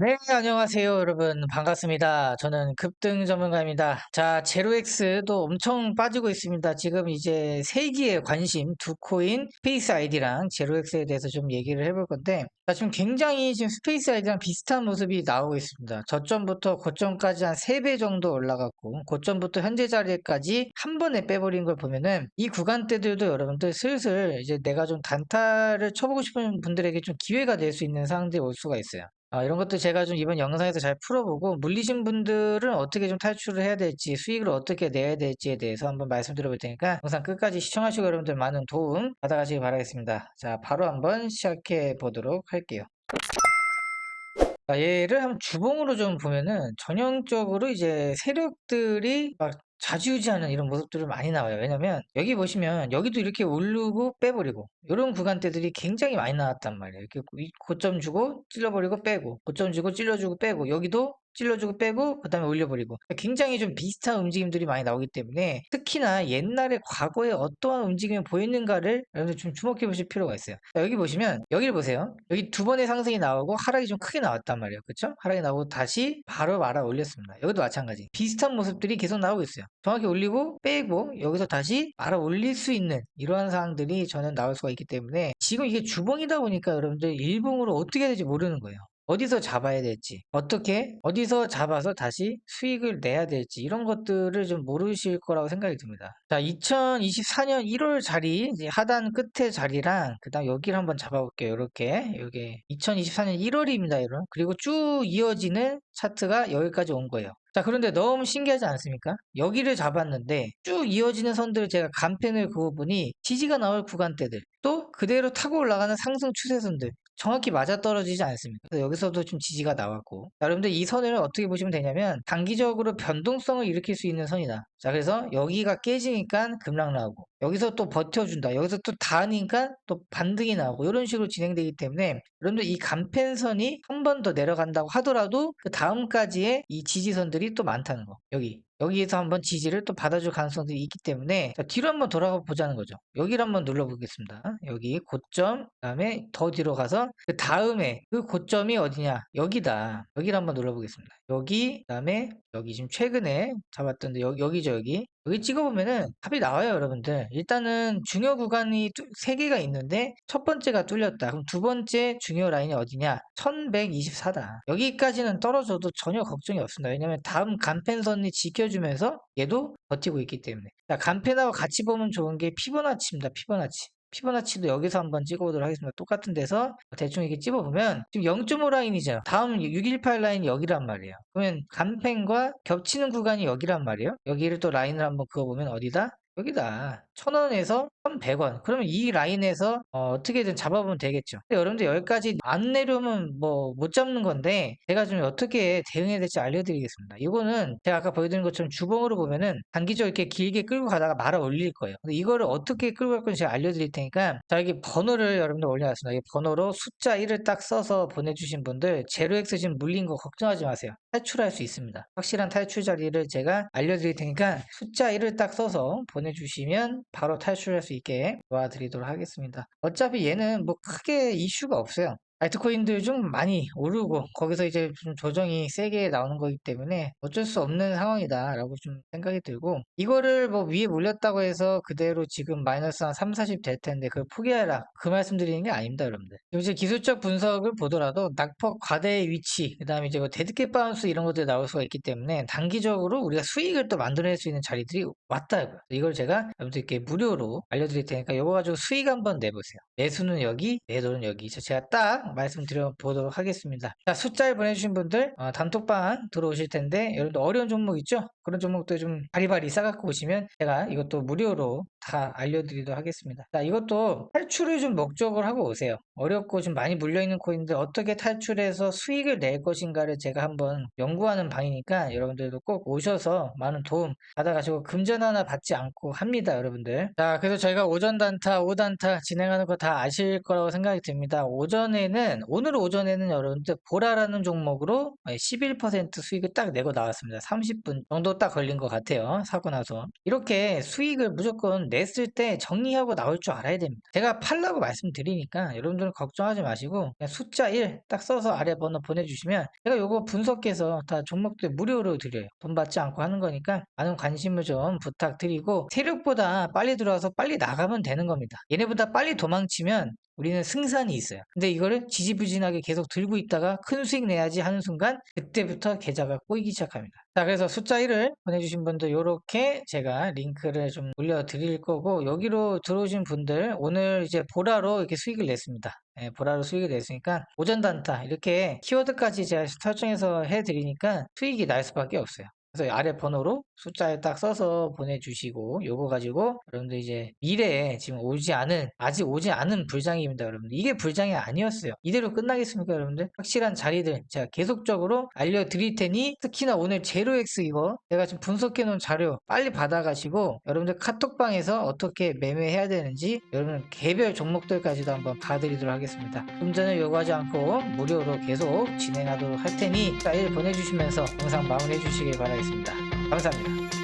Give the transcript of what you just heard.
네, 안녕하세요, 여러분. 반갑습니다. 저는 급등 전문가입니다. 자, 제로엑스도 엄청 빠지고 있습니다. 지금 이제 세기의 관심, 두 코인, 스페이스 아이디랑 제로엑스에 대해서 좀 얘기를 해볼 건데, 자, 지금 굉장히 지금 스페이스 아이디랑 비슷한 모습이 나오고 있습니다. 저점부터 고점까지 한 3배 정도 올라갔고, 고점부터 현재 자리까지 한 번에 빼버린 걸 보면은, 이 구간대들도 여러분들 슬슬 이제 내가 좀 단타를 쳐보고 싶은 분들에게 좀 기회가 될 수 있는 상황들이 올 수가 있어요. 아, 이런 것도 제가 좀 이번 영상에서 잘 풀어보고 물리신 분들은 어떻게 좀 탈출을 해야 될지 수익을 어떻게 내야 될지에 대해서 한번 말씀드려 볼 테니까 영상 끝까지 시청하시고 여러분들 많은 도움 받아가시기 바라겠습니다. 자, 바로 한번 시작해 보도록 할게요. 자, 얘를 한번 주봉으로 좀 보면은 전형적으로 이제 세력들이 막 좌지우지하는 이런 모습들을 많이 나와요. 왜냐면 여기 보시면 여기도 이렇게 오르고 빼버리고 이런 구간대들이 굉장히 많이 나왔단 말이에요. 이렇게 고점 주고 찔러버리고 빼고 고점 주고 찔러주고 빼고 여기도 찔러주고 빼고 그 다음에 올려버리고 굉장히 좀 비슷한 움직임들이 많이 나오기 때문에 특히나 옛날에 과거에 어떠한 움직임이 보였는가를 여러분들 좀 주목해 보실 필요가 있어요. 자, 여기 보시면 여기를 보세요. 여기 두 번의 상승이 나오고 하락이 좀 크게 나왔단 말이에요. 그쵸? 하락이 나오고 다시 바로 말아 올렸습니다. 여기도 마찬가지. 비슷한 모습들이 계속 나오고 있어요. 정확히 올리고 빼고 여기서 다시 말아 올릴 수 있는 이러한 상황들이 저는 나올 수가 있기 때문에 지금 이게 주봉이다 보니까 여러분들 일봉으로 어떻게 해야 될지 모르는 거예요. 어디서 잡아야 될지, 어떻게, 어디서 잡아서 다시 수익을 내야 될지, 이런 것들을 좀 모르실 거라고 생각이 듭니다. 자, 2024년 1월 자리, 하단 끝에 자리랑, 그 다음 여기를 한번 잡아볼게요. 이렇게. 이게 2024년 1월입니다, 여러분. 그리고 쭉 이어지는 차트가 여기까지 온 거예요. 자, 그런데 너무 신기하지 않습니까? 여기를 잡았는데 쭉 이어지는 선들을 제가 간편을 그어보니 지지가 나올 구간대들, 또 그대로 타고 올라가는 상승 추세선들, 정확히 맞아떨어지지 않습니다. 여기서도 좀 지지가 나왔고 자, 여러분들 이 선을 어떻게 보시면 되냐면 단기적으로 변동성을 일으킬 수 있는 선이다. 자 그래서 여기가 깨지니까 급락 나오고 여기서 또 버텨준다. 여기서 또 닿으니까 또 반등이 나오고 이런 식으로 진행되기 때문에 여러분들 이 간편선이 한 번 더 내려간다고 하더라도 그 다음까지의 이 지지선들이 또 많다는 거. 여기 여기에서 한번 지지를 또 받아줄 가능성들이 있기 때문에 자, 뒤로 한번 돌아가 보자는 거죠. 여기를 한번 눌러보겠습니다. 여기 고점, 그 다음에 더 뒤로 가서 그 다음에 그 고점이 어디냐? 여기다. 여기를 한번 눌러보겠습니다. 여기, 그 다음에 여기 지금 최근에 잡았던데 여기, 여기죠, 여기. 여기 찍어보면은 답이 나와요, 여러분들. 일단은 중요 구간이 두- 세 개가 있는데 첫 번째가 뚫렸다. 그럼 두 번째 중요 라인이 어디냐? 1124다. 여기까지는 떨어져도 전혀 걱정이 없습니다. 왜냐면 다음 간펜선이 지켜주면서 얘도 버티고 있기 때문에. 자, 간펜하고 같이 보면 좋은 게 피보나치입니다. 피보나치. 피보나치도 여기서 한번 찍어보도록 하겠습니다. 똑같은 데서 대충 이렇게 찍어보면 지금 0.5 라인이죠. 다음 618 라인이 여기란 말이에요. 그러면 간펜과 겹치는 구간이 여기란 말이에요. 여기를 또 라인을 한번 그어보면 어디다? 여기다. 1000원에서 1100원. 그러면 이 라인에서 어, 떻게든 잡아보면 되겠죠. 여러분들 여기까지 안 내려오면 뭐 못 잡는 건데 제가 좀 어떻게 대응해야 될지 알려드리겠습니다. 이거는 제가 아까 보여드린 것처럼 주봉으로 보면은 단기적으로 이렇게 길게 끌고 가다가 말아 올릴 거예요. 이거를 어떻게 끌고 갈 건지 제가 알려드릴 테니까 자 여기 번호를 여러분들 올려놨습니다. 이 번호로 숫자 1을 딱 써서 보내주신 분들 제로엑스 지금 물린 거 걱정하지 마세요. 탈출할 수 있습니다. 확실한 탈출 자리를 제가 알려드릴 테니까 숫자 1을 딱 써서 보내주시면 바로 탈출할 수 있게 도와드리도록 하겠습니다. 어차피 얘는 뭐 크게 이슈가 없어요. 알트코인들 좀 많이 오르고 거기서 이제 좀 조정이 세게 나오는 거기 때문에 어쩔 수 없는 상황이다라고 좀 생각이 들고 이거를 뭐 위에 몰렸다고 해서 그대로 지금 마이너스 한 3, 40 될 텐데 그걸 포기해라 그 말씀 드리는 게 아닙니다 여러분들 지금 이제 기술적 분석을 보더라도 낙폭 과대의 위치 그 다음에 이제 뭐 데드캣 바운스 이런 것들이 나올 수가 있기 때문에 단기적으로 우리가 수익을 또 만들어낼 수 있는 자리들이 왔다고요 이걸 제가 여러분들께 무료로 알려드릴 테니까 이거 가지고 수익 한번 내보세요 매수는 여기 매도는 여기 제가 딱 말씀드려 보도록 하겠습니다. 자, 숫자를 보내주신 분들 어, 단톡방 들어오실 텐데 여러분들 어려운 종목 있죠? 그런 종목들 좀 바리바리 싸갖고 오시면 제가 이것도 무료로 다 알려드리도록 하겠습니다. 자, 이것도 탈출을 좀 목적으로 하고 오세요. 어렵고 좀 많이 물려있는 코인들 어떻게 탈출해서 수익을 낼 것인가를 제가 한번 연구하는 방이니까 여러분들도 꼭 오셔서 많은 도움 받아가시고 금전 하나 받지 않고 합니다, 여러분들. 자, 그래서 저희가 오전 단타, 오단타 진행하는 거 다 아실 거라고 생각이 듭니다. 오전에는, 오늘 오전에는 여러분들 보라라는 종목으로 11% 수익을 딱 내고 나왔습니다. 30분 정도 딱 걸린 것 같아요. 사고 나서. 이렇게 수익을 무조건 좀 냈을 때 정리하고 나올 줄 알아야 됩니다. 제가 팔라고 말씀드리니까 여러분들은 걱정하지 마시고 숫자 1 딱 써서 아래 번호 보내주시면 제가 요거 분석해서 다 종목들 무료로 드려요. 돈 받지 않고 하는 거니까 많은 관심을 좀 부탁드리고 세력보다 빨리 들어와서 빨리 나가면 되는 겁니다. 얘네보다 빨리 도망치면 우리는 승산이 있어요. 근데 이거를 지지부진하게 계속 들고 있다가 큰 수익 내야지 하는 순간 그때부터 계좌가 꼬이기 시작합니다. 자, 그래서 숫자 1을 보내주신 분들 이렇게 제가 링크를 좀 올려드릴 거고 여기로 들어오신 분들 오늘 이제 보라로 이렇게 수익을 냈습니다. 예, 보라로 수익을 냈으니까 오전 단타 이렇게 키워드까지 제가 설정해서 해드리니까 수익이 날 수밖에 없어요. 그래서 아래 번호로 숫자에 딱 써서 보내주시고 요거 가지고 여러분들 이제 미래에 지금 오지 않은 아직 오지 않은 불장입니다 여러분들. 이게 불장이 아니었어요. 이대로 끝나겠습니까 여러분들? 확실한 자리들 제가 계속적으로 알려드릴 테니 특히나 오늘 제로엑스 이거 제가 지금 분석해 놓은 자료 빨리 받아가시고 여러분들 카톡방에서 어떻게 매매해야 되는지 여러분 개별 종목들까지도 한번 봐드리도록 하겠습니다. 좀 전에 요구하지 않고 무료로 계속 진행하도록 할 테니 자1 보내주시면서 영상 마무리해 주시길 바라 겠습니다. 감사합니다